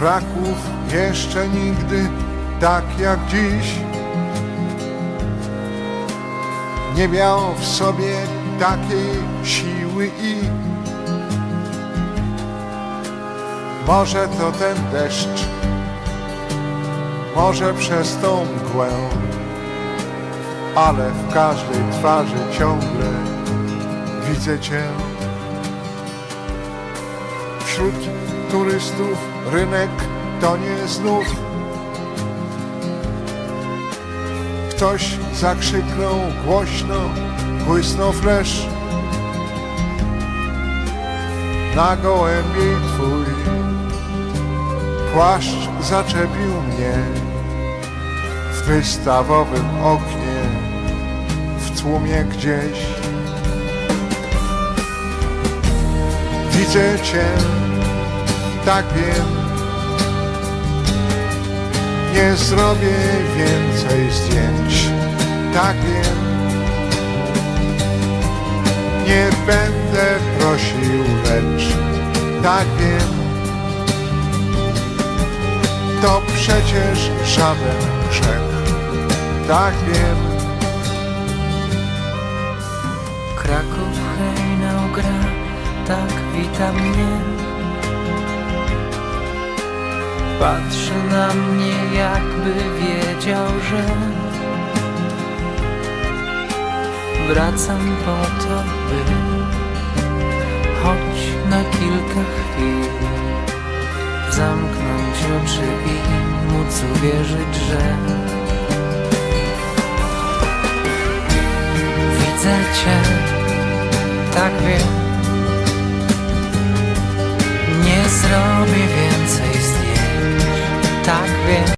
Kraków jeszcze nigdy tak jak dziś nie miał w sobie takiej siły i może to ten deszcz, może przez tą mgłę, ale w każdej twarzy ciągle widzę Cię. Wśród turystów rynek to nie znów. Ktoś zakrzyknął głośno, błysnął flesz. Na gołębiej twój Płaszcz zaczepił mnie. W wystawowym oknie W tłumie gdzieś. Widzę cię, tak wiem. Nie zrobię więcej zdjęć, tak wiem. Nie będę prosił, lecz tak wiem. To przecież żaden grzech, tak wiem. Kraków hejnał gra, tak wita mnie Patrzy na mnie jakby wiedział, że Wracam po to, by choć na kilka chwil Zamknąć oczy i móc uwierzyć, że Widzę cię, tak wiem